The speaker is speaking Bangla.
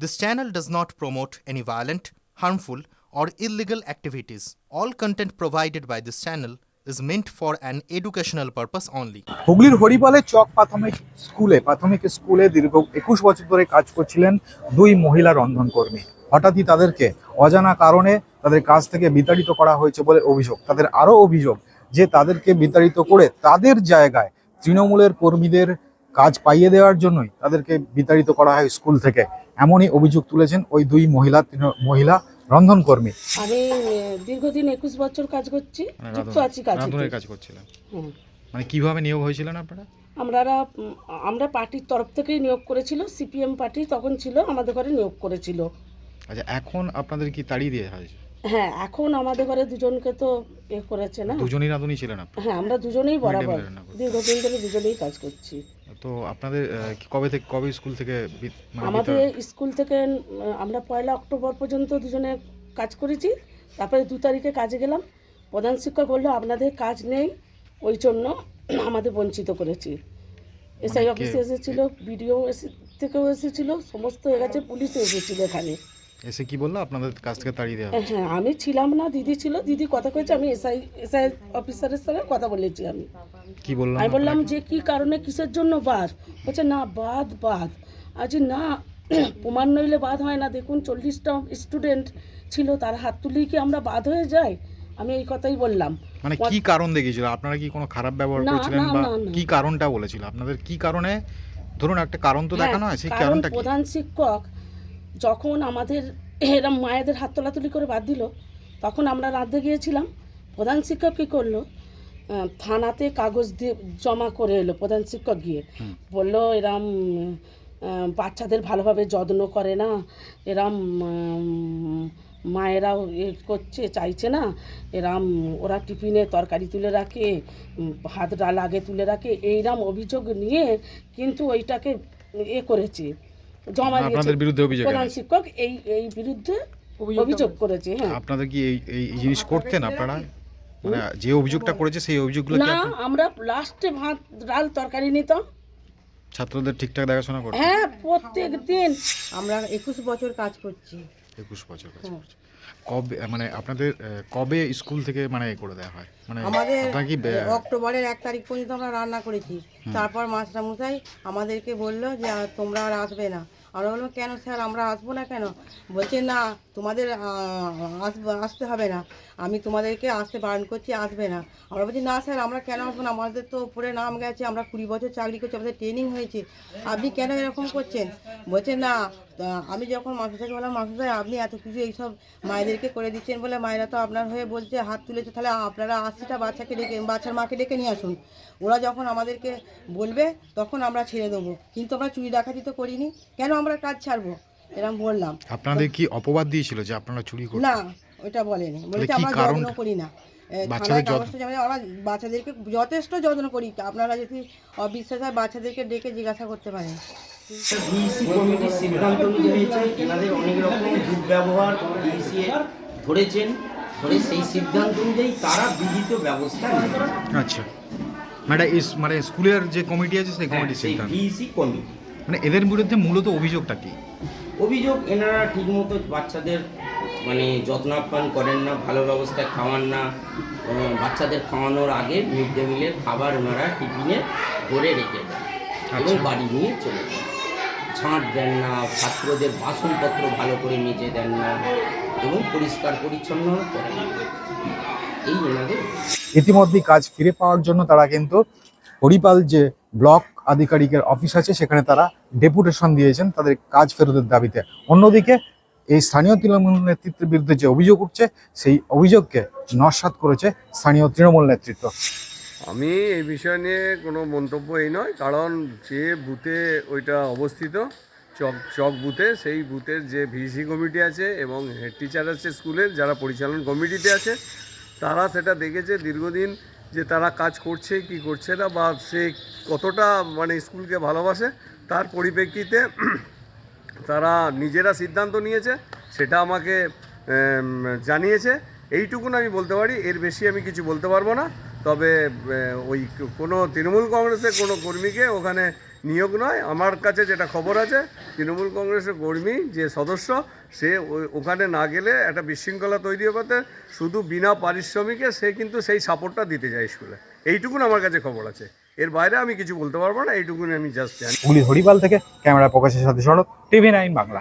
This channel does not promote any violent, harmful, or illegal activities. All content provided by this channel is meant for an educational purpose only. হুগলির হরিপালে চক প্রাথমিক স্কুলে প্রাথমিক স্কুলে দীর্ঘ একুশ বছর ধরে কাজ করছিলেন দুই মহিলা রন্ধনকর্মী হঠাৎই তাদেরকে অজানা কারণে তাদের কাজ থেকে বিতাড়িত করা হয়েছে বলে অভিযোগ তাদের আরও অভিযোগ যে তাদেরকে বিতাড়িত করে তাদের জায়গায় তৃণমূলের কর্মীদের কাজ পাইয়ে দেওয়ার জন্যই তাদেরকে বিতাড়িত করা হয় স্কুল থেকে এমনই অভিযোগ তুলেছেন ওই দুই মহিলা মহিলা রন্ধনকর্মী। আমি দীর্ঘদিন একুশ বছর কাজ করছি মানে যুক্ত আছি কাজে কাজ করছিলেন। হ্যাঁ। মানে কীভাবে নিয়োগ হয়েছিলেন আপনারা? আমরা আমরা পার্টির তরফ থেকেই নিয়োগ করেছিল সিপিএম পার্টি তখন ছিল আমাদের ঘরে নিয়োগ করেছিল। আচ্ছা এখন আপনাদের কি তাড়িয়ে দেওয়া হয়েছে? হ্যাঁ এখন আমাদের ঘরে দুজনকে তো এ করেছে না। দুজনই রাঁধুনি ছিলেন আপনারা হ্যাঁ আমরা দুজনেই বরাবর। দীর্ঘদিন ধরে দুজনেই কাজ করছি। তো আপনাদের কবে থেকে কবে স্কুল থেকে মানে আমাদের স্কুল থেকে আমরা পয়লা অক্টোবর পর্যন্ত দুজনে কাজ করেছি। তারপরে দু তারিখে কাজে গেলাম। প্রধান শিক্ষক বলল আপনাদের কাজ নেই ওই জন্য আমাদের বঞ্চিত করেছি। এসআই মানে কে- অফিসে এসেছিল বিডিও এসে থেকেও এসেছিল সমস্ত হয়ে গেছে পুলিশও এসেছিল এখানে। এসে কি বলল? আপনাদের কাছ থেকে তাড়িয়ে দেওয়া হ্যাঁ আমি ছিলাম না দিদি ছিল। দিদি কথা কয়েছে আমি এসআই এসআই অফিসারের সঙ্গে কথা বলেছি আমি। কি বললাম? আমি বললাম যে কি কারণে কিসের জন্য বাদ? বলছে না বাদ বাদ। আজ না প্রমাণ নইলে বাদ হয় না। দেখুন চল্লিশটা স্টুডেন্ট ছিল তার হাত তুলেই কি আমরা বাদ হয়ে যাই? আমি এই কথাই বললাম। মানে কি কারণ দেখিয়েছিল? আপনারা কি কোনো খারাপ ব্যবহার করেছিলেন বা। কি কারণটা বলেছিল? আপনাদের কি কারণে? ধরুন একটা কারণ তো হ্যাঁ, দেখানো হয় সেই কারণ কারণটা প্রধান শিক্ষক যখন আমাদের এরম মায়েদের হাত তোলাতুলি করে বাদ দিল তখন আমরা রাঁধতে গিয়েছিলাম। প্রধান শিক্ষক কী করল? থানাতে কাগজ দিয়ে জমা করে এলো প্রধান শিক্ষক গিয়ে। বলল এরম বাচ্চাদের ভালোভাবে যত্ন করে না। এরম মায়েরাও এ করছে চাইছে না। এরম ওরা টিফিনে তরকারি তুলে রাখে ভাত ডাল আগে তুলে রাখে। এইরম অভিযোগ নিয়ে কিন্তু ওইটাকে এ করেছে। জমা আপনাদের বিরুদ্ধে অভিযোগ প্রধান শিক্ষক এই এই বিরুদ্ধে অভিযোগ করেছে হ্যাঁ। আপনাদের কি এই এই জিনিস করতেন আপনারা? মানে যে অভিযোগটা করেছে সেই অভিযোগগুলো কি না আমরা লাস্টে ভাত ডাল তরকারি নিতাম। ছাত্রদের ঠিকঠাক দেখাশোনা করতে হ্যাঁ প্রত্যেক দিন। আমরা একুশ বছর কাজ করছি। একুশ বছর কাজ কবে মানে আপনাদের কবে স্কুল থেকে মানে এ করে দেওয়া হয়? মানে আমাদের আপনারা কি বে- অক্টোবরের এক তারিখ পর্যন্ত আমরা রান্না করেছি। তারপর মাস্টারমশাই আমাদেরকে বলল যে আর তোমরা আর আসবে না। আমরা বললাম কেন স্যার, আমরা আসব না কেন? বলছে, না, তোমাদের আসতে হবে না। আমি তোমাদেরকে আসতে বারণ করছি, আসবে না। আমরা বলছি, না স্যার, আমরা কেন আসব না? আমাদের তো উপরে নাম গেছে, আমরা কুড়ি বছর চাকরি করছি, আমাদের ট্রেনিং হয়েছে। আপনি কেন এরকম করছেন? বলছে, না আমি যখন মাস্টারকে বললাম, মাস্টার আপনি এত কিছু এইসব মায়েদেরকে করে দিচ্ছেন বলে মায়েরা তো আপনার হয়ে বলছে, হাত তুলেছে, তাহলে আপনারা আশিটা বাচ্চাকে ডেকে, বাচ্চার মাকে ডেকে নিয়ে আসুন। ওরা যখন আমাদেরকে বলবে, তখন আমরা ছেড়ে দেবো। কিন্তু আমরা চুরি ডাকাতি তো করিনি। কেন আমরা কাজ ছাড়বো এরকম বললাম। আপনাদের কি অপবাদ দিয়েছিল যে আপনারা চুরি করতেন না ওইটা বলেনি। বলেছে কি আমরা কারণ? যত্ন করি না। থানায় কাগজটা জমা আমরা বাচ্চাদেরকে যথেষ্ট যত্ন করি। আপনারা যদি অবিশ্বাস হয় বাচ্চাদেরকে ডেকে জিজ্ঞাসা করতে পারেন। ডিসি কমিটির সিদ্ধান্ত নিতে হয়েছে এনাদের অনেক রকম দুর্ব্যবহার ডিসি ধরেছেন। ধরে সেই সিদ্ধান্ত অনুযায়ী তারা বিহিত ব্যবস্থা আচ্ছা। মানে মানে স্কুলের যে কমিটি আছে সেই হ্যাঁ, কমিটির সেই সিদ্ধান্ত। DC committee. মানে এদের বিরুদ্ধে মূলত অভিযোগটা কি অভিযোগ এনারা ঠিকমতো বাচ্চাদের মানে যত্ন আপ্যায়ন করেন না ভালো ব্যবস্থায় খাওয়ান না বাচ্চাদের খাওয়ানোর আগে মিড ডে মিলের খাবার ওনারা টিফিনে ভরে রেখে দেন এবং আচ্ছা। বাড়ি নিয়ে চলে যান ছাঁট দেন না ছাত্রদের বাসনপত্র ভালো করে মেজে দেন না এবং পরিষ্কার পরিচ্ছন্ন করেন এই ওনাদের অভিযোগ। ইতিমধ্যেই কাজ ফিরে পাওয়ার জন্য তারা কিন্তু হরিপাল যে ব্লক আধিকারিকের অফিস আছে, সেখানে তারা ডেপুটেশন দিয়েছেন তাদের কাজ ফেরতের দাবিতে। অন্যদিকে এই স্থানীয় তৃণমূল নেতৃত্বের বিরুদ্ধে যে অভিযোগ উঠছে, সেই অভিযোগকে নস্বাত করেছে স্থানীয় তৃণমূল নেতৃত্ব। আমি এই বিষয় নিয়ে কোনো মন্তব্য এই নয়, কারণ যে বুথে ওইটা অবস্থিত, চক চক বুথে, সেই বুথের যে ভিসি কমিটি আছে এবং হেড টিচার আছে স্কুলের, যারা পরিচালন কমিটিতে আছে, তারা সেটা দেখেছে দীর্ঘদিন যে তারা কাজ করছে কি করছে না, বা সে কতটা মানে স্কুলকে ভালোবাসে, তার পরিপ্রেক্ষিতে তারা নিজেরা সিদ্ধান্ত নিয়েছে, সেটা আমাকে জানিয়েছে। এইটুকুন আমি বলতে পারি, এর বেশি আমি কিছু বলতে পারব না। তবে ওই কোনো তৃণমূল কংগ্রেসের কোনো কর্মীকে ওখানে নিয়োগ নয়। আমার কাছে যেটা খবর আছে, তৃণমূল কংগ্রেসের কর্মী যে সদস্য, সে ওখানে না গেলে একটা বিশৃঙ্খলা তৈরি হতে শুধু বিনা পারিশ্রমিকে সে কিন্তু সেই সাপোর্টটা দিতে যায় স্কুলে। এইটুকুন আমার কাছে খবর আছে। এর বাইরে আমি কিছু বলতে পারব না, এইটুকুনি আমি জাস্ট জানি। পুলি হরিপাল থেকে, ক্যামেরা প্রকাশের সাথে সরব টিভি নাইন বাংলা।